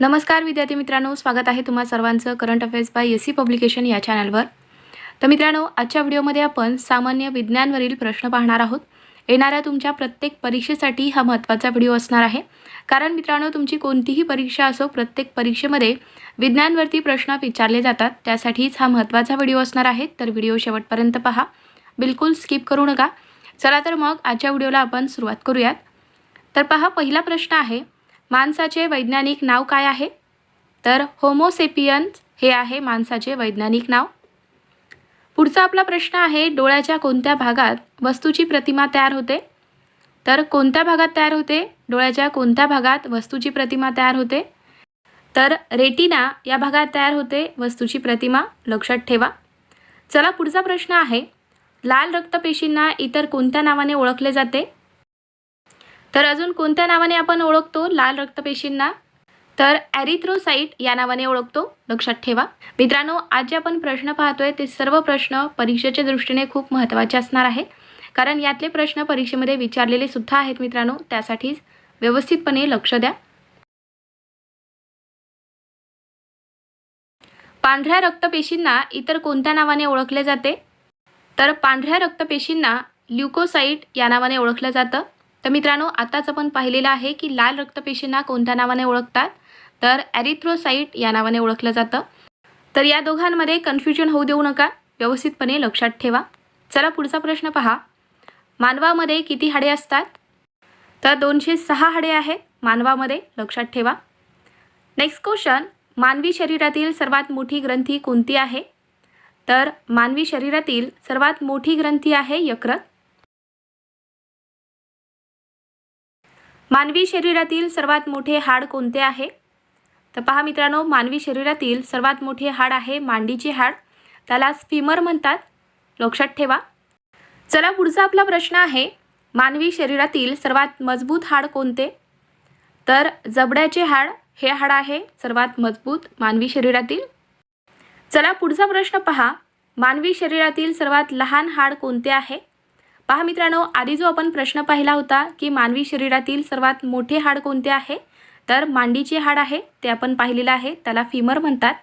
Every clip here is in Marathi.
नमस्कार विद्यार्थी मित्रांनो. स्वागत आहे तुम्हा सर्वांचं current affairs by S C publication या चॅनलवर. तर मित्रांनो आजच्या व्हिडिओमध्ये आपण सामान्य विज्ञानवरील प्रश्न पाहणार आहोत. येणाऱ्या तुमच्या प्रत्येक परीक्षेसाठी हा महत्त्वाचा व्हिडिओ असणार आहे. कारण मित्रांनो तुमची कोणतीही परीक्षा असो प्रत्येक परीक्षेमध्ये विज्ञानवरती प्रश्न विचारले जातात. त्यासाठीच हा महत्त्वाचा व्हिडिओ असणार आहे. तर व्हिडिओ शेवटपर्यंत पहा. बिलकुल स्किप करू नका. चला तर मग आजच्या व्हिडिओला आपण सुरुवात करूयात. तर पहा पहिला प्रश्न आहे माणसाचे वैज्ञानिक नाव काय आहे? तर होमोसेपियन्स हे आहे माणसाचे वैज्ञानिक नाव. पुढचा आपला प्रश्न आहे डोळ्याच्या कोणत्या भागात वस्तूची प्रतिमा तयार होते? तर कोणत्या भागात तयार होते? डोळ्याच्या कोणत्या भागात वस्तूची प्रतिमा तयार होते? तर रेटिना या भागात तयार होते वस्तूची प्रतिमा. लक्षात ठेवा. चला पुढचा प्रश्न आहे लाल रक्तपेशींना इतर कोणत्या नावाने ओळखले जाते? तर अजून कोणत्या नावाने आपण ओळखतो लाल रक्तपेशींना? तर ॲरिथ्रोसाईट या नावाने ओळखतो. लक्षात ठेवा. मित्रांनो आज जे आपण प्रश्न पाहतोय ते सर्व प्रश्न परीक्षेच्या दृष्टीने खूप महत्त्वाचे असणार आहे कारण यातले प्रश्न परीक्षेमध्ये विचारलेले सुद्धा आहेत मित्रांनो. त्यासाठीच व्यवस्थितपणे लक्ष द्या. पांढऱ्या रक्तपेशींना इतर कोणत्या नावाने ओळखले जाते? तर पांढऱ्या रक्तपेशींना ल्युकोसाईट या नावाने ओळखलं जातं. तर मित्रांनो आताच आपण पाहिलेलं आहे की लाल रक्तपेशींना कोणत्या नावाने ओळखतात? तर ॲरिथ्रोसाईट या नावाने ओळखलं जातं. तर या दोघांमध्ये कन्फ्युजन होऊ देऊ नका. व्यवस्थितपणे लक्षात ठेवा. चला पुढचा प्रश्न पहा. मानवामध्ये किती हाडे असतात? तर दोनशे सहा हाडे आहेत मानवामध्ये. लक्षात ठेवा. नेक्स्ट क्वेश्चन मानवी शरीरातील सर्वात मोठी ग्रंथी कोणती आहे? तर मानवी शरीरातील सर्वात मोठी ग्रंथी आहे यकृत. मानवी शरीरातील सर्वात मोठे हाड कोणते आहे? तर पहा मित्रांनो मानवी शरीरातील सर्वात मोठे हाड आहे मांडीचे हाड. त्याला स्फिमर म्हणतात. लक्षात ठेवा. चला पुढचा आपला प्रश्न आहे मानवी शरीरातील सर्वात मजबूत हाड कोणते? तर जबड्याचे हाड हे हाड आहे सर्वात मजबूत मानवी शरीरातील. चला पुढचा प्रश्न पहा मानवी शरीरातील सर्वात लहान हाड कोणते आहे? पहा मित्रांनो आधी जो आपण प्रश्न पाहिला होता की मानवी शरीरातील सर्वात मोठे हाड कोणते आहे? तर मांडीचे हाड आहे ते आपण पाहिलेलं आहे त्याला फिमर म्हणतात.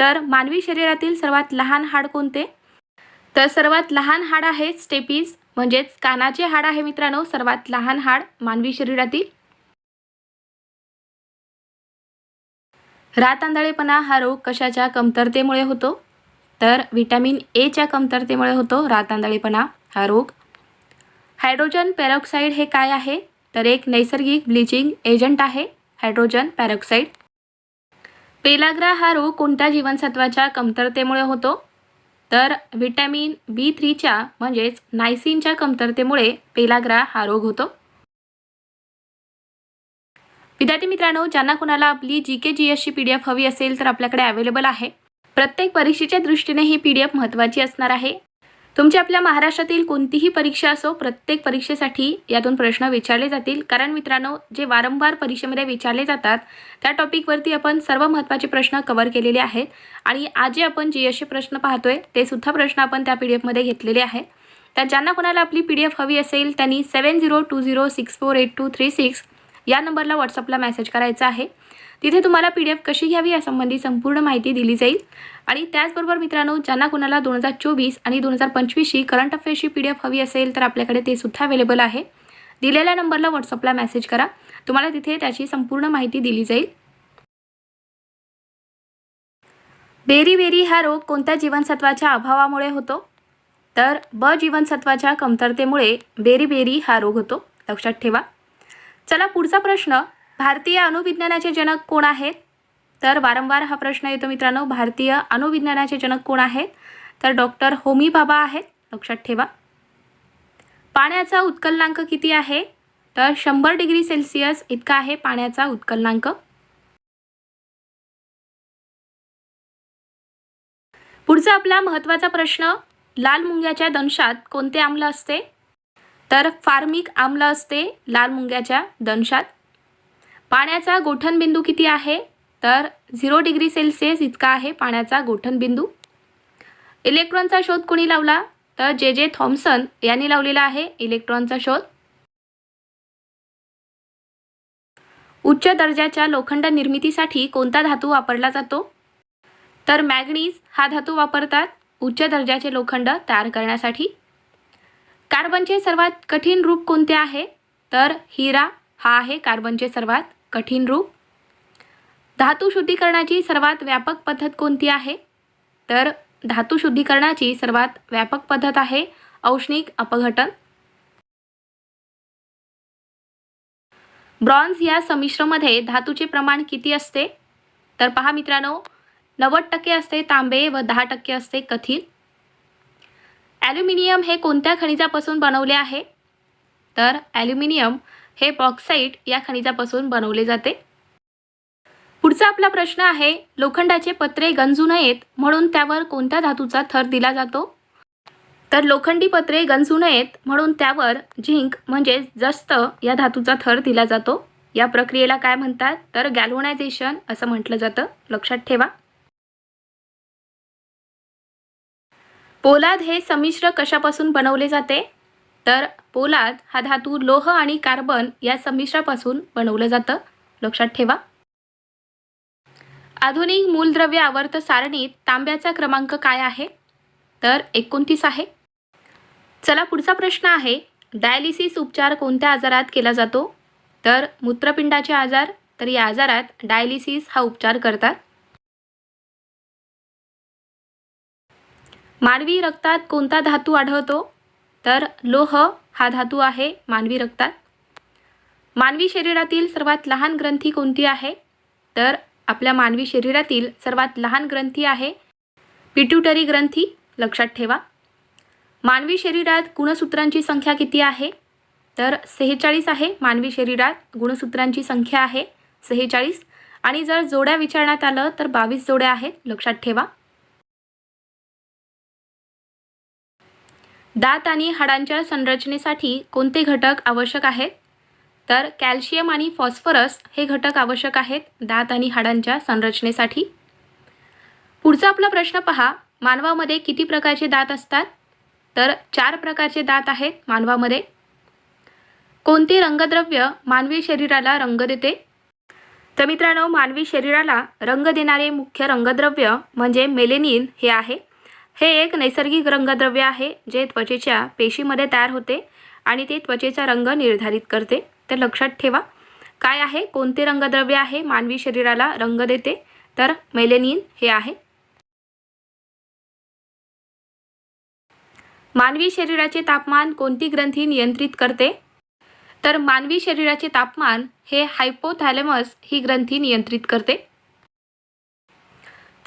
तर मानवी शरीरातील सर्वात लहान हाड कोणते? तर सर्वात लहान हाड आहे स्टेपीज म्हणजेच कानाचे हाड आहे मित्रांनो सर्वात लहान हाड मानवी शरीरातील. रातांदळेपणा हा रोग कशाच्या कमतरतेमुळे होतो? तर व्हिटॅमिन एच्या कमतरतेमुळे होतो रातांदळेपणा हा रोग. हायड्रोजन पेरॉक्साईड हे काय आहे? तर एक नैसर्गिक ब्लिचिंग एजंट आहे हायड्रोजन पॅरॉक्साईड पेलाग्रा हा रोग कोणत्या जीवनसत्वाच्या कमतरतेमुळे होतो? तर व्हिटॅमिन बी थ्रीच्या म्हणजेच नायसिनच्या कमतरतेमुळे पेलाग्रा हा रोग होतो. विद्यार्थी मित्रांनो ज्यांना कोणाला आपली जी के जी एसची पी डी एफ हवी असेल तर आपल्याकडे अवेलेबल आहे. प्रत्येक परीक्षेच्या दृष्टीने ही पी डी एफ महत्त्वाची असणार आहे. तुमची आपल्या महाराष्ट्रातील कोणतीही परीक्षा असो प्रत्येक परीक्षेसाठी यातून प्रश्न विचारले जातील. कारण मित्रांनो जे वारंवार परीक्षेमध्ये विचारले जातात त्या टॉपिकवरती आपण सर्व महत्त्वाचे प्रश्न कव्हर केलेले आहेत. आणि आज जे आपण जी एसचे प्रश्न पाहतोय ते सुद्धा प्रश्न आपण त्या पी डी एफमध्ये घेतलेले आहेत. तर ज्यांना कोणाला आपली पी डी एफ हवी असेल त्यांनी seven zero two zero six four eight two three six या नंबरला व्हॉट्सअपला मेसेज करायचा आहे. तिथे तुम्हाला पी डी एफ कशी घ्यावी यासंबंधी संपूर्ण माहिती दिली जाईल. आणि त्याचबरोबर मित्रांनो ज्यांना कोणाला दोन हजार चोवीस आणि दोन हजार पंचवीसची करंट अफेअर्सची पी डी एफ हवी असेल तर आपल्याकडे ते सुद्धा अवेलेबल आहे. दिलेल्या नंबरला व्हॉट्सअपला मेसेज करा. तुम्हाला तिथे त्याची संपूर्ण माहिती दिली जाईल. बेरी बेरी हा रोग कोणत्या जीवनसत्वाच्या अभावामुळे होतो? तर ब जीवनसत्वाच्या कमतरतेमुळे बेरी बेरी हा रोग होतो. लक्षात ठेवा. चला पुढचा प्रश्न. भारतीय अणुविज्ञानाचे जनक कोण आहेत? तर वारंवार हा प्रश्न येतो मित्रांनो भारतीय अणुविज्ञानाचे जनक कोण आहेत? तर डॉक्टर होमी बाबा आहेत लक्षात ठेवा. पाण्याचा उत्कलनांक किती आहे? तर शंभर डिग्री सेल्सिअस इतका आहे पाण्याचा उत्कलनांक. पुढचा आपला महत्त्वाचा प्रश्न लाल मुंग्याच्या दंशात कोणते आम्ल असते? तर फार्मिक आम्ल असते लाल मुंग्याच्या दंशात. पाण्याचा गोठणबिंदू किती आहे? तर झिरो डिग्री सेल्सिअस इतका आहे पाण्याचा गोठणबिंदू. इलेक्ट्रॉनचा शोध कोणी लावला? तर जे जे थॉम्सन यांनी लावलेला आहे इलेक्ट्रॉनचा शोध. उच्च दर्जाच्या लोखंड निर्मितीसाठी कोणता धातू वापरला जातो? तर मॅग्नीज हा धातू वापरतात उच्च दर्जाचे लोखंड तयार करण्यासाठी. कार्बनचे सर्वात कठीण रूप कोणते आहे? तर हिरा हा आहे कार्बनचे सर्वात कठीण रूप? धातू शुद्धीकरणाची सर्वात व्यापक पद्धत कोणती आहे? तर धातू शुद्धीकरणाची सर्वात व्यापक पद्धत आहे औष्णिक अपघटन. ब्रॉन्झ या संमिश्रमध्ये धातूचे प्रमाण किती असते? तर पहा मित्रांनो नव्वद टक्के असते तांबे व दहा टक्के असते कथील. ॲल्युमिनियम हे कोणत्या खनिजापासून बनवले आहे? तर ॲल्युमिनियम हे बॉक्साईट या खनिजापासून बनवले जाते. पुढचा आपला प्रश्न आहे लोखंडाचे पत्रे गंजू नयेत म्हणून त्यावर कोणत्या धातूचा थर दिला जातो? तर लोखंडी पत्रे गंजू नयेत म्हणून त्यावर झिंक म्हणजेच जस्त या धातूचा थर दिला जातो. या प्रक्रियेला काय म्हणतात? तर गॅल्वनायझेशन असं म्हटलं जातं. लक्षात ठेवा. पोलाद हे संमिश्र कशापासून बनवले जाते? तर पोलाद हा धातू लोह आणि कार्बन या संमिश्रापासून बनवलं जातं. लक्षात ठेवा. आधुनिक मूलद्रव्य आवर्त सारणीत तांब्याचा क्रमांक काय आहे? तर एकोणतीस आहे. चला पुढचा प्रश्न आहे डायलिसिस उपचार कोणत्या आजारात केला जातो? तर मूत्रपिंडाचे आजार तर या आजारात डायलिसिस हा उपचार करतात. मानवी रक्तात कोणता धातू आढळतो? तर लोह हा धातू आहे मानवी रक्तात. मानवी शरीरातील सर्वात लहान ग्रंथी कोणती आहे? तर आपल्या मानवी शरीरातील सर्वात लहान ग्रंथी आहे पिट्युटरी ग्रंथी लक्षात ठेवा. मानवी शरीरात गुणसूत्रांची संख्या किती आहे? तर सेहेचाळीस आहे मानवी शरीरात गुणसूत्रांची संख्या आहे सेहेचाळीस. आणि जर जोड्या विचारण्यात आलं तर बावीस जोड्या आहेत लक्षात ठेवा. दात आणि हाडांच्या संरचनेसाठी कोणते घटक आवश्यक आहेत? तर कॅल्शियम आणि फॉस्फरस हे घटक आवश्यक आहेत दात आणि हाडांच्या संरचनेसाठी. पुढचा आपला प्रश्न पहा मानवामध्ये किती प्रकारचे दात असतात? तर चार प्रकारचे दात आहेत मानवामध्ये. कोणते रंगद्रव्य मानवी शरीराला रंग देते? तर मित्रांनो मानवी शरीराला रंग देणारे मुख्य रंगद्रव्य म्हणजे मेलेनिन हे आहे. हे एक नैसर्गिक रंगद्रव्य आहे जे त्वचेच्या पेशीमध्ये तयार होते आणि ते त्वचेचा रंग निर्धारित करते. तर लक्षात ठेवा काय आहे कोणते रंगद्रव्य आहे मानवी शरीराला रंग देते? तर मेलेनिन हे आहे. मानवी शरीराचे तापमान कोणती ग्रंथी नियंत्रित करते? तर मानवी शरीराचे तापमान हे हायपोथॅलेमस ही ग्रंथी नियंत्रित करते.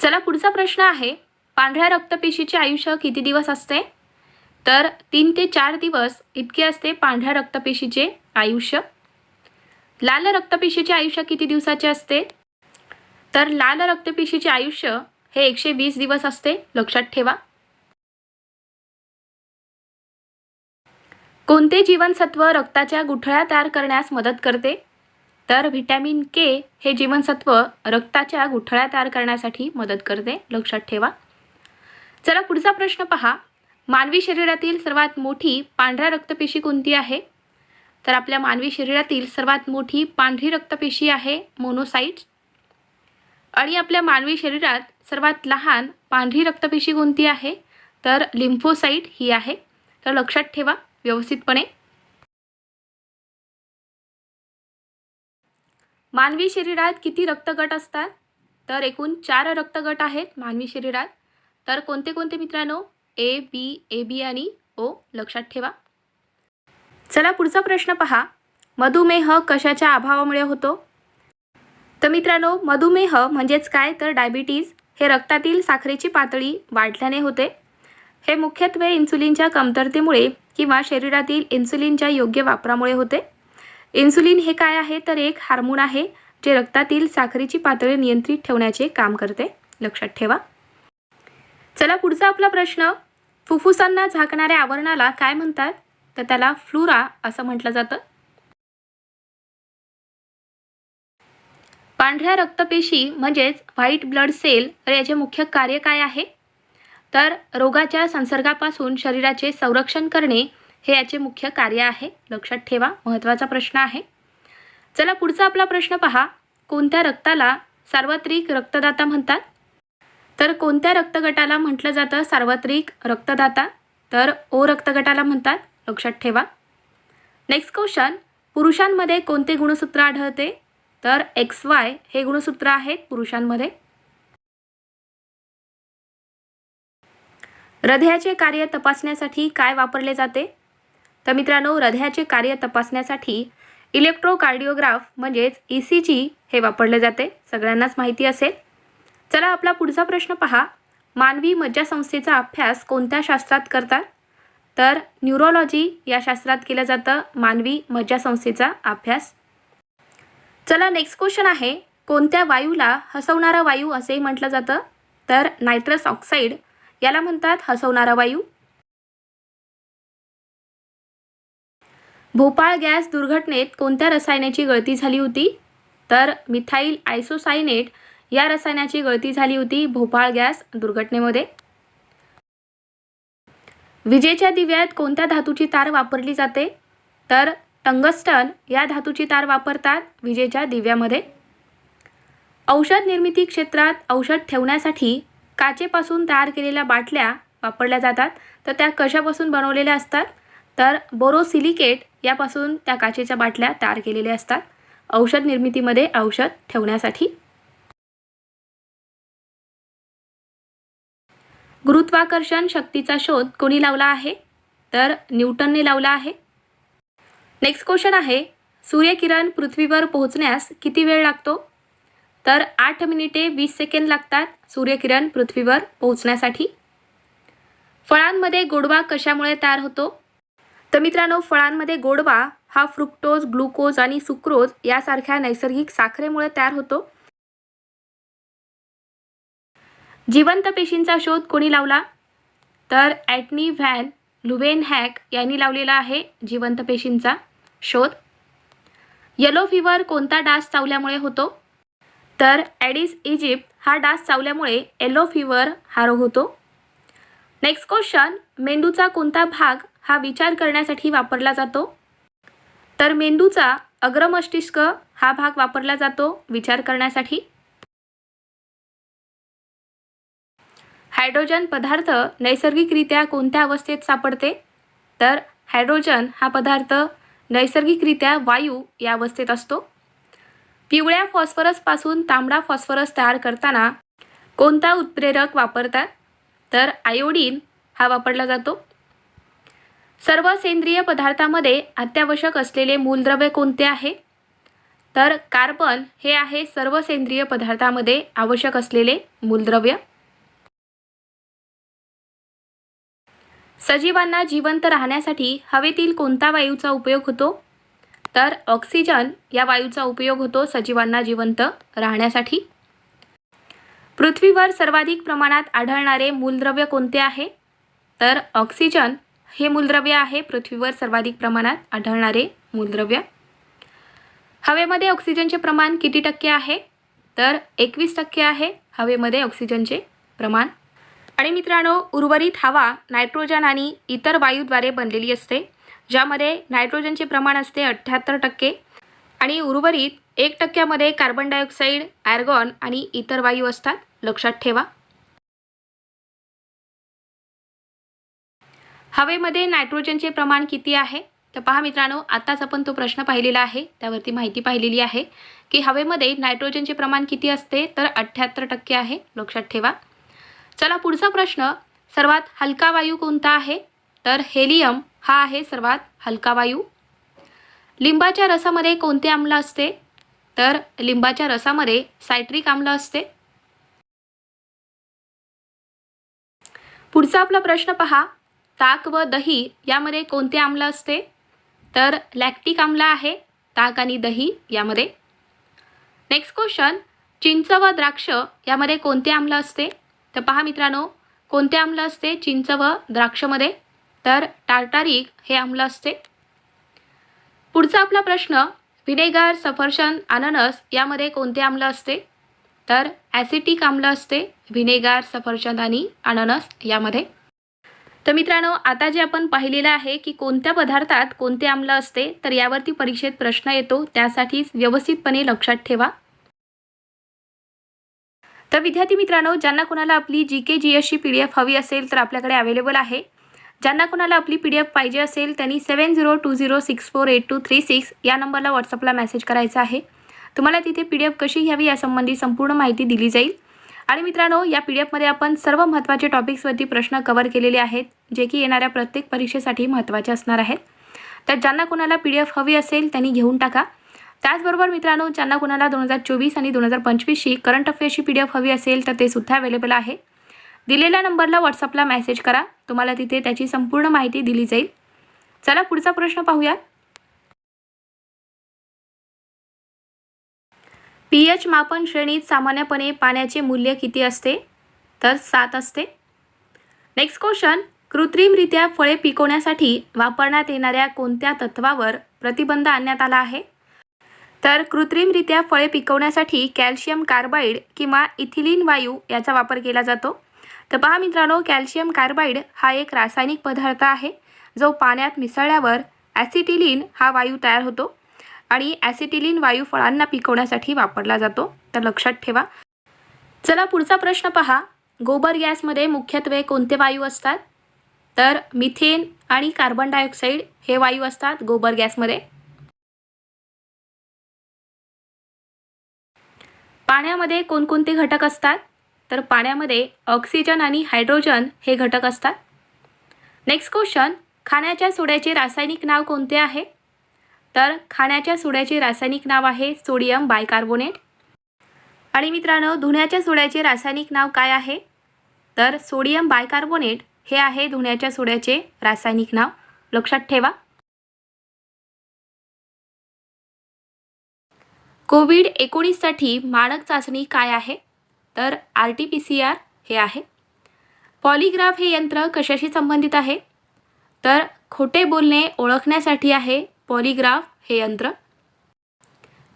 चला पुढचा प्रश्न आहे. पांढऱ्या रक्तपेशीचे आयुष्य किती दिवस असते? तर तीन ते चार दिवस इतके असते पांढऱ्या रक्तपेशीचे आयुष्य. लाल रक्तपेशीचे आयुष्य किती दिवसाचे असते? तर लाल रक्तपेशीचे आयुष्य हे एकशे वीस दिवस असते लक्षात ठेवा. कोणते जीवनसत्व रक्ताच्या गुठळ्या तयार करण्यास मदत करते? तर व्हिटॅमिन के हे जीवनसत्व रक्ताच्या गुठळ्या तयार करण्यासाठी मदत करते लक्षात ठेवा. चला पुढचा प्रश्न पहा. मानवी शरीरातील सर्वात मोठी पांढऱ्या रक्तपेशी कोणती आहे? तर आपल्या मानवी शरीरातील सर्वात मोठी पांढरी रक्तपेशी आहे मोनोसाइट्स आणि आपल्या मानवी शरीरात सर्वात लहान पांढरी रक्तपेशी कोणती आहे? तर लिम्फोसाईट ही आहे. तर लक्षात ठेवा व्यवस्थितपणे. मानवी शरीरात किती रक्तगट असतात? तर एकूण चार रक्तगट आहेत मानवी शरीरात. तर कोणते कोणते मित्रांनो? ए बी ए बी आणि ओ लक्षात ठेवा. चला पुढचा प्रश्न पहा. मधुमेह कशाच्या अभावामुळे होतो? तर मित्रांनो मधुमेह म्हणजेच काय? तर डायबिटीज हे रक्तातील साखरेची पातळी वाढल्याने होते. हे मुख्यत्वे इन्सुलिनच्या कमतरतेमुळे किंवा शरीरातील इन्सुलिनच्या योग्य वापरामुळे होते. इन्सुलिन हे काय आहे? तर एक हार्मोन आहे जे रक्तातील साखरेची पातळी नियंत्रित ठेवण्याचे काम करते. लक्षात ठेवा. चला पुढचा आपला प्रश्न. फुफ्फुसांना झाकणाऱ्या आवरणाला काय म्हणतात? तर त्याला फ्लुरा असं म्हटलं जातं. पांढऱ्या रक्तपेशी म्हणजेच व्हाईट ब्लड सेल तर याचे मुख्य कार्य काय आहे? तर रोगाच्या संसर्गापासून शरीराचे संरक्षण करणे हे याचे मुख्य कार्य आहे. लक्षात ठेवा महत्त्वाचा प्रश्न आहे. चला पुढचा आपला प्रश्न पहा. कोणत्या रक्ताला सार्वत्रिक रक्तदाता म्हणतात? तर कोणत्या रक्तगटाला म्हटलं जातं सार्वत्रिक रक्तदाता? तर ओ रक्तगटाला म्हणतात लक्षात ठेवा. नेक्स्ट क्वेश्चन पुरुषांमध्ये कोणते गुणसूत्र आढळते? तर एक्स वाय हे गुणसूत्र आहेत पुरुषांमध्ये. हृदयाचे कार्य तपासण्यासाठी काय वापरले जाते? तर मित्रांनो हृदयाचे कार्य तपासण्यासाठी इलेक्ट्रोकार्डिओग्राफ म्हणजेच ई सी जी हे वापरले जाते. सगळ्यांनाच माहिती असेल. चला आपला पुढचा प्रश्न पहा. मानवी मज्जासंस्थेचा अभ्यास कोणत्या शास्त्रात करतात? तर न्यूरोलॉजी या शास्त्रात केलं जातं मानवी मज्जासंस्थेचा अभ्यास. चला नेक्स्ट क्वेश्चन आहे कोणत्या वायूला हसवणारा वायू असे म्हटलं जातं? तर नायट्रस ऑक्साईड याला म्हणतात हसवणारा वायू. भोपाळ गॅस दुर्घटनेत कोणत्या रसायनाची गळती झाली होती? तर मिथाईल आयसोसायनेट या रसायनाची गळती झाली होती भोपाळ गॅस दुर्घटनेमध्ये. विजेच्या दिव्यात कोणत्या धातूची तार वापरली जाते? तर टंगस्टन या धातूची तार वापरतात विजेच्या दिव्यामध्ये. औषध निर्मिती क्षेत्रात औषध ठेवण्यासाठी काचेपासून तयार केलेल्या बाटल्या वापरल्या जातात. तर त्या कशापासून बनवलेल्या असतात? तर बोरोसिलिकेट यापासून त्या काचेच्या बाटल्या तयार केलेल्या असतात. औषध निर्मितीमध्ये औषध ठेवण्यासाठी. गुरुत्वाकर्षण शक्तीचा शोध कोणी लावला आहे? तर न्यूटनने लावला आहे. नेक्स्ट क्वेश्चन आहे सूर्यकिरण पृथ्वीवर पोहोचण्यास किती वेळ लागतो? तर आठ मिनिटे वीस सेकंद लागतात सूर्यकिरण पृथ्वीवर पोहोचण्यासाठी. फळांमध्ये गोडवा कशामुळे तयार होतो? तर मित्रांनो फळांमध्ये गोडवा हा फ्रुक्टोज ग्लुकोज आणि सुक्रोज यासारख्या नैसर्गिक साखरेमुळे तयार होतो. जिवंत पेशींचा शोध कोणी लावला? तर ॲटनी व्हॅन लुवेन हॅक यांनी लावलेला आहे जिवंत पेशींचा शोध. येलो फिवर कोणता डास चावल्यामुळे होतो? तर ॲडिस इजिप्त हा डास चावल्यामुळे येलो फिवर हा रोग होतो. नेक्स्ट क्वेश्चन मेंदूचा कोणता भाग हा विचार करण्यासाठी वापरला जातो? तर मेंदूचा अग्रमस्तिष्क हा भाग वापरला जातो विचार करण्यासाठी. हायड्रोजन पदार्थ नैसर्गिकरित्या कोणत्या अवस्थेत सापडते? तर हायड्रोजन हा पदार्थ नैसर्गिकरित्या वायू या अवस्थेत असतो. पिवळ्या फॉस्फरसपासून तांबडा फॉस्फरस तयार करताना कोणता उत्प्रेरक वापरतात? तर आयोडीन हा वापरला जातो. सर्व सेंद्रिय पदार्थामध्ये अत्यावश्यक असलेले मूलद्रव्य कोणते आहे? तर कार्बन हे आहे सर्व सेंद्रिय पदार्थामध्ये आवश्यक असलेले मूलद्रव्य. सजीवांना जिवंत राहण्यासाठी हवेतील कोणता वायूचा उपयोग होतो? तर ऑक्सिजन या वायूचा उपयोग होतो सजीवांना जिवंत राहण्यासाठी. पृथ्वीवर सर्वाधिक प्रमाणात आढळणारे मूलद्रव्य कोणते आहे? तर ऑक्सिजन हे मूलद्रव्य आहे पृथ्वीवर सर्वाधिक प्रमाणात आढळणारे मूलद्रव्य. हवेमध्ये ऑक्सिजनचे प्रमाण किती टक्के आहे? तर एकवीस टक्के आहे हवेमध्ये ऑक्सिजनचे प्रमाण आणि मित्रांनो उर्वरित हवा नायट्रोजन आणि इतर वायूद्वारे बनलेली असते ज्यामध्ये नायट्रोजनचे प्रमाण असते अठ्ठ्याहत्तर टक्के आणि उर्वरित एक टक्क्यामध्ये कार्बन डायऑक्साईड ॲर्गॉन आणि इतर वायू असतात. लक्षात ठेवा. हवेमध्ये नायट्रोजनचे प्रमाण किती आहे? तर पहा मित्रांनो आत्ताच आपण तो प्रश्न पाहिलेला आहे. त्यावरती माहिती पाहिलेली आहे की हवेमध्ये नायट्रोजनचे प्रमाण किती असते? तर अठ्ठ्याहत्तर टक्के आहे. लक्षात ठेवा. चला पुढचा प्रश्न. सर्वात हलका वायू कोणता आहे? तर हेलियम हा आहे सर्वात हलका वायू. लिंबाच्या रसामध्ये कोणते आम्ल असते? तर लिंबाच्या रसामध्ये सायट्रिक आम्ल असते. पुढचा आपला प्रश्न पहा. ताक व दही यामध्ये कोणते आम्ल असते? तर लॅक्टिक आम्ल आहे. ताक आणि दही यामध्ये. Next question. चिंच व द्राक्ष यामध्ये कोणते आम्ल असते? तर पहा मित्रांनो कोणते आम्ल असते? चिंच व द्राक्षमध्ये. तर टार्टारिक हे आम्ल असते. पुढचा आपला प्रश्न व्हिनेगार सफरचंद अननस यामध्ये कोणते आम्ल असते? तर ॲसिटिक आम्ल असते व्हिनेगार सफरचंद आणि अननस यामध्ये. तर मित्रांनो आता जे आपण पाहिलेलं आहे की कोणत्या पदार्थात कोणते आम्ल असते तर यावरती परीक्षेत प्रश्न येतो. त्यासाठीच व्यवस्थितपणे लक्षात ठेवा. तर विद्यार्थी मित्रांनो ज्यांना कोणाला आपली जी के जी एसची पी डी एफ हवी असेल तर आपल्याकडे अवेलेबल आहे. ज्यांना कोणाला आपली पी डी एफ पाहिजे असेल त्यांनी seven zero two zero six four eight two three six या नंबरला व्हॉट्सअपला मेसेज करायचा आहे. तुम्हाला तिथे पी डी एफ कशी घ्यावी यासंबंधी संपूर्ण माहिती दिली जाईल. आणि मित्रांनो या पी डी एफमध्ये आपण सर्व महत्त्वाचे टॉपिक्सवरती प्रश्न कवर केलेले आहेत जे की येणाऱ्या प्रत्येक परीक्षेसाठी महत्त्वाचे असणार आहेत. तर ज्यांना कोणाला पी डी एफ हवी असेल त्यांनी घेऊन टाका. त्याचबरोबर मित्रांनो ज्यांना कोणाला दोन हजार चोवीस आणि दोन हजार पंचवीसची करंट अफेअर्सची पी डी एफ हवी असेल तर ते सुद्धा अवेलेबल आहे. दिलेल्या नंबरला व्हॉट्सअपला मेसेज करा. तुम्हाला तिथे त्याची संपूर्ण माहिती दिली जाईल. चला पुढचा प्रश्न पाहूयात. पी एच मापन श्रेणीत सामान्यपणे पाण्याचे मूल्य किती असते? तर सात असते. नेक्स्ट क्वेश्चन कृत्रिमरित्या फळे पिकवण्यासाठी वापरण्यात येणाऱ्या कोणत्या तत्वावर प्रतिबंध आणण्यात आला आहे? तर कृत्रिमरित्या फळे पिकवण्यासाठी कॅल्शियम कार्बाईड किंवा इथिलीन वायू याचा वापर केला जातो. तर पहा मित्रांनो कॅल्शियम कार्बाईड हा एक रासायनिक पदार्थ आहे जो पाण्यात मिसळल्यावर ॲसिटिलीन हा वायू तयार होतो आणि ॲसिटिलीन वायू फळांना पिकवण्यासाठी वापरला जातो. तर लक्षात ठेवा. चला पुढचा प्रश्न पहा. गोबर गॅसमध्ये मुख्यत्वे कोणते वायू असतात? तर मिथेन आणि कार्बन डायऑक्साईड हे वायू असतात गोबर गॅसमध्ये. पाण्यामध्ये कोणकोणते घटक असतात? तर पाण्यामध्ये ऑक्सिजन आणि हायड्रोजन हे घटक असतात. नेक्स्ट क्वेश्चन खाण्याच्या सोड्याचे रासायनिक नाव कोणते आहे? तर खाण्याच्या सोड्याचे रासायनिक नाव आहे सोडियम बायकार्बोनेट. आणि मित्रांनो धुण्याच्या सोड्याचे रासायनिक नाव काय आहे? तर सोडियम बायकार्बोनेट हे आहे धुण्याच्या सोड्याचे रासायनिक नाव. लक्षात ठेवा. कोविड एकोणीससाठी मानक चाचणी काय आहे? तर R T P C R हे आहे. पॉलिग्राफ हे यंत्र कशाशी संबंधित आहे? तर खोटे बोलणे ओळखण्यासाठी आहे पॉलिग्राफ हे यंत्र.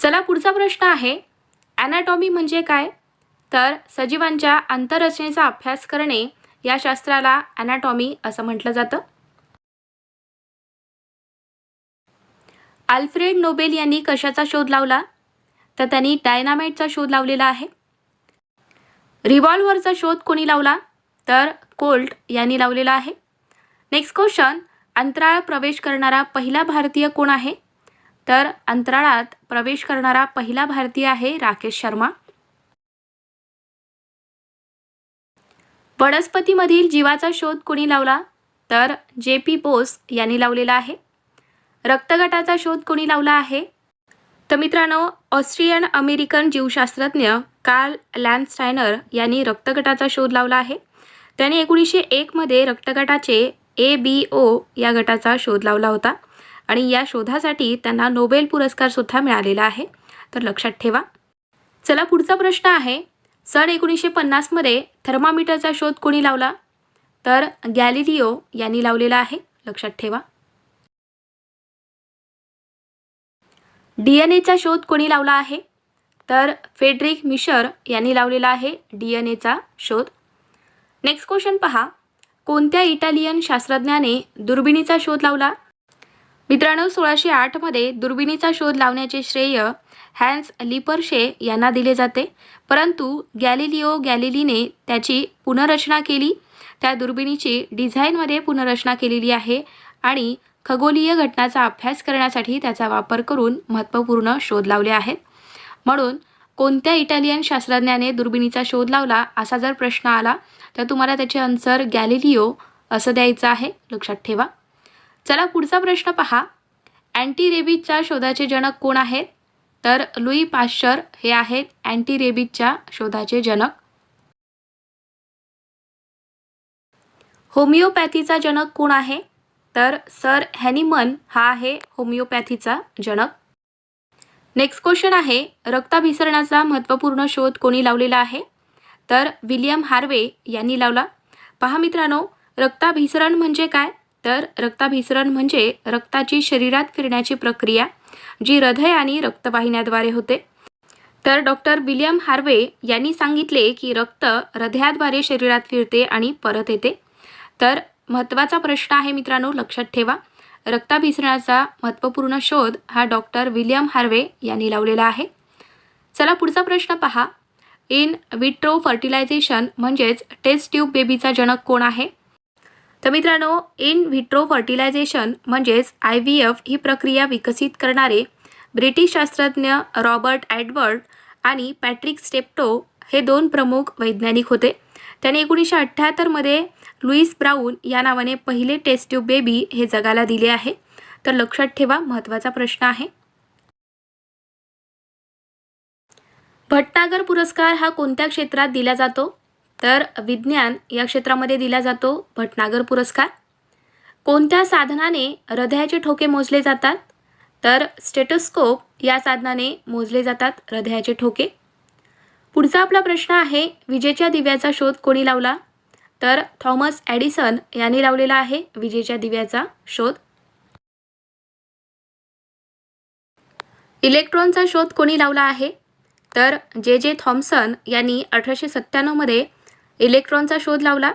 चला पुढचा प्रश्न आहे ॲनाटॉमी म्हणजे काय? तर सजीवांच्या आंतररचनेचा अभ्यास करणे या शास्त्राला ॲनाटॉमी असं म्हटलं जातं. आल्फ्रेड नोबेल यांनी कशाचा शोध लावला? तर त्यांनी डायनामाइटचा शोध लावलेला आहे. रिव्हॉल्व्हरचा शोध कोणी लावला? तर कोल्ट यांनी लावलेला आहे. नेक्स्ट क्वेश्चन अंतराळ प्रवेश करणारा पहिला भारतीय कोण आहे? तर अंतराळात प्रवेश करणारा पहिला भारतीय आहे राकेश शर्मा. वनस्पतीमधील जीवाचा शोध कोणी लावला? तर जे पी बोस यांनी लावलेला आहे. रक्तगटाचा शोध कोणी लावला आहे? तर मित्रांनो ऑस्ट्रियन अमेरिकन जीवशास्त्रज्ञ कार्ल लॅन्डस्टायनर यांनी रक्तगटाचा शोध लावला आहे. त्याने एकोणीसशे एकमध्ये रक्तगटाचे ए बी ओ या गटाचा शोध लावला होता आणि या शोधासाठी त्यांना नोबेल पुरस्कारसुद्धा मिळालेला आहे. तर लक्षात ठेवा. चला पुढचा प्रश्न आहे. सन एकोणीसशे पन्नासमध्ये थर्मामीटरचा शोध कोणी लावला? तर गॅलिलिओ यांनी लावलेला आहे. लक्षात ठेवा. डी एन एचा शोध कोणी लावला आहे? तर फेडरिक मिशर यांनी लावलेला आहे डी एन एचा शोध. नेक्स्ट क्वेश्चन पहा. कोणत्या इटालियन शास्त्रज्ञाने दुर्बिणीचा शोध लावला? मित्रांनो सोळाशे आठमध्ये दुर्बिणीचा शोध लावण्याचे श्रेय हॅन्स लिपरशे यांना दिले जाते. परंतु गॅलिलिओ गॅलिलीने त्याची पुनर्रचना केली. त्या दुर्बिणीची डिझाईनमध्ये पुनर्रचना केलेली आहे आणि खगोलीय घटनाचा अभ्यास करण्यासाठी त्याचा वापर करून महत्त्वपूर्ण शोध लावले आहेत. म्हणून कोणत्या इटालियन शास्त्रज्ञाने दुर्बिणीचा शोध लावला असा जर प्रश्न आला तर तुम्हाला त्याचे आन्सर गॅलिलिओ असं द्यायचं आहे. लक्षात ठेवा. चला पुढचा प्रश्न पहा. अँटी रेबीजच्या शोधाचे जनक कोण आहेत? तर लुई पाश्चर हे आहेत अँटी रेबीजच्या शोधाचे जनक. होमिओपॅथीचा जनक कोण आहे? तर सर हॅनिमन हा आहे होमिओपॅथीचा जनक. नेक्स्ट क्वेश्चन आहे रक्ताभिसरणाचा महत्त्वपूर्ण शोध कोणी लावलेला आहे? तर विलियम हार्वे यांनी लावला. पहा मित्रांनो रक्ताभिसरण म्हणजे काय? तर रक्ताभिसरण म्हणजे रक्ताची शरीरात फिरण्याची प्रक्रिया जी हृदय आणि रक्तवाहिन्याद्वारे होते. तर डॉक्टर विलियम हार्वे यांनी सांगितले की रक्त हृदयाद्वारे शरीरात फिरते आणि परत येते. तर महत्त्वाचा प्रश्न आहे मित्रांनो लक्षात ठेवा. रक्ताभिसरणाचा महत्त्वपूर्ण शोध हा डॉक्टर विलियम हार्वे यांनी लावलेला आहे. चला पुढचा प्रश्न पहा. इन विट्रो फर्टिलायझेशन म्हणजेच टेस्ट ट्यूब बेबीचा जनक कोण आहे? तर मित्रांनो इन व्हिट्रो फर्टिलायझेशन म्हणजेच आय व्ही एफ ही प्रक्रिया विकसित करणारे ब्रिटिश शास्त्रज्ञ रॉबर्ट ॲडवर्ड आणि पॅट्रिक स्टेप्टो हे दोन प्रमुख वैज्ञानिक होते. त्यांनी एकोणीसशे अठ्ठ्याहत्तरमध्ये लुईस ब्राऊन या नावाने पहिले टेस्ट ट्यूब बेबी हे जगाला दिले आहे. तर लक्षात ठेवा महत्त्वाचा प्रश्न आहे. भटनागर पुरस्कार हा कोणत्या क्षेत्रात दिला जातो? तर विज्ञान या क्षेत्रामध्ये दिला जातो भटनागर पुरस्कार. कोणत्या साधनाने हृदयाचे ठोके मोजले जातात? तर स्टेटोस्कोप या साधनाने मोजले जातात हृदयाचे ठोके. पुढचा आपला प्रश्न आहे विजेच्या दिव्याचा शोध कोणी लावला? तर थॉमस ॲडिसन यांनी लावलेला आहे विजेच्या दिव्याचा शोध. इलेक्ट्रॉनचा शोध कोणी लावला आहे? तर जे जे थॉम्सन यांनी अठराशे सत्त्याण्णवमध्ये इलेक्ट्रॉनचा शोध लावला.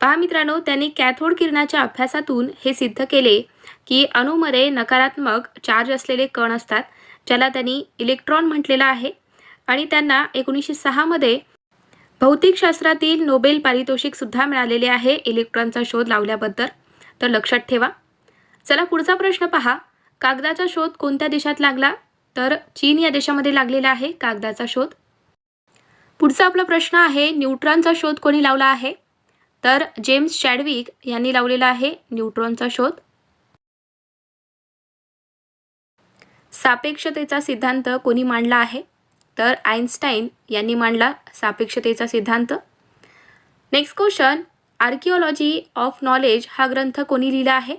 पहा मित्रांनो त्यांनी कॅथोड किरणाच्या अभ्यासातून हे सिद्ध केले की अणूमध्ये नकारात्मक चार्ज असलेले कण असतात ज्याला त्यांनी इलेक्ट्रॉन म्हटलेलं आहे. आणि त्यांना एकोणीसशे सहामध्ये भौतिकशास्त्रातील नोबेल पारितोषिकसुद्धा मिळालेले आहे इलेक्ट्रॉनचा शोध लावल्याबद्दल. तर लक्षात ठेवा. चला पुढचा प्रश्न पहा. कागदाचा शोध कोणत्या देशात लागला? तर चीन या देशामध्ये लागलेला आहे कागदाचा शोध. पुढचा आपला प्रश्न आहे न्यूट्रॉनचा शोध कोणी लावला आहे? तर जेम्स चॅडविक यांनी लावलेला आहे न्यूट्रॉनचा शोध. सापेक्षतेचा सिद्धांत कोणी मांडला आहे? तर आईन्स्टाईन यांनी मांडला सापेक्षतेचा सिद्धांत. Next question archaeology of knowledge हा ग्रंथ कोणी लिहिला आहे?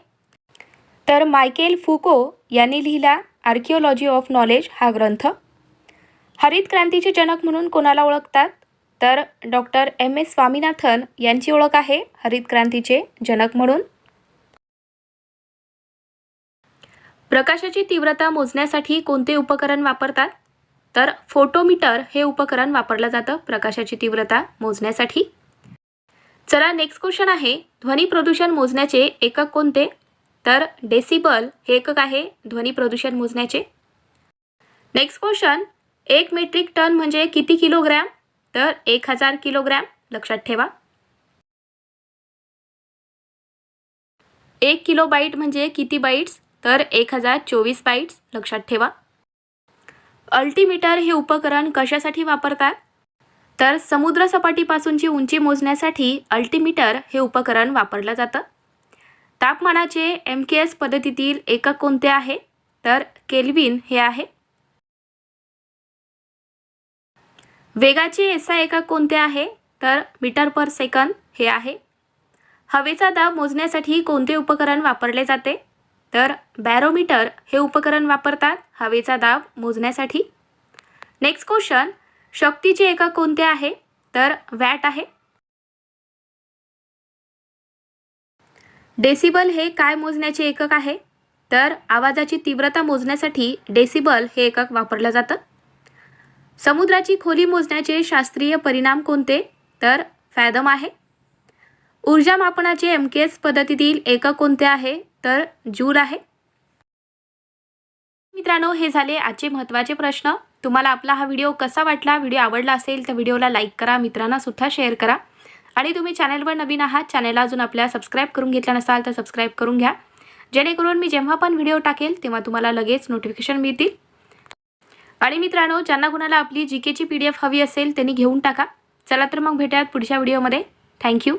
तर मायकेल फुको यांनी लिहिला आर्किओलॉजी ऑफ नॉलेज हा ग्रंथ. हरित क्रांतीचे जनक म्हणून कोणाला ओळखतात? तर डॉक्टर एम एस स्वामीनाथन यांची ओळख आहे हरित क्रांतीचे जनक म्हणून. प्रकाशाची तीव्रता मोजण्यासाठी कोणते उपकरण वापरतात? तर फोटोमीटर हे उपकरण वापरलं जातं प्रकाशाची तीव्रता मोजण्यासाठी. चला नेक्स्ट क्वेश्चन आहे ध्वनी प्रदूषण मोजण्याचे एकक कोणते? तर डेसिबल हे एकक आहे ध्वनी प्रदूषण मोजण्याचे. नेक्स्ट क्वेश्चन एक मेट्रिक टन म्हणजे किती किलोग्रॅम तर एक हजार किलोग्रॅम लक्षात ठेवा. एक किलो बाईट म्हणजे किती बाईट्स तर एक हजार चोवीस बाईट्स लक्षात ठेवा. अल्टीमीटर हे उपकरण कशासाठी वापरतात? तर समुद्रसपाटीपासूनची उंची मोजण्यासाठी अल्टीमीटर हे उपकरण वापरलं जातं. तापमानाचे एम के एस पद्धतीतील एकक कोणते आहे? तर केल्विन हे आहे. वेगाचे एसा एकक कोणते आहे? तर मीटर पर सेकंद हे आहे. हवेचा दाब मोजण्यासाठी कोणते उपकरण वापरले जाते? तर बॅरोमीटर हे उपकरण वापरतात हवेचा दाब मोजण्यासाठी. नेक्स्ट क्वेश्चन शक्तीचे एकक कोणते आहे? तर वॅट आहे. डेसिबल हे काय मोजण्याचे एकक आहे? तर आवाजाची तीव्रता मोजण्यासाठी डेसिबल हे एकक वापरलं जातं. समुद्राची खोली मोजण्याचे शास्त्रीय परिणाम कोणते? तर फॅदम आहे. ऊर्जा मापनाचे एम के एस पद्धतीतील एकक कोणते आहे? तर जूल आहे. मित्रांनो हे झाले आजचे महत्त्वाचे प्रश्न. तुम्हाला आपला हा व्हिडिओ कसा वाटला व्हिडिओ आवडला असेल तर व्हिडिओला लाईक करा मित्रांना सुद्धा शेअर करा. आणि तुम्ही चॅनलवर नवीन आहात चॅनलला अजून आपल्या सबस्क्राईब करून घेतला नसाल तर सबस्क्राईब करून घ्या. जेणेकरून मी जेव्हा पण व्हिडिओ टाकेल तेव्हा तुम्हाला लगेच नोटिफिकेशन मिळतील. आणि मित्रांनो ज्यांना कुणाला आपली जी केची पी डी एफ हवी असेल त्यांनी घेऊन टाका. चला तर मग भेटूयात पुढच्या व्हिडिओमध्ये. थँक्यू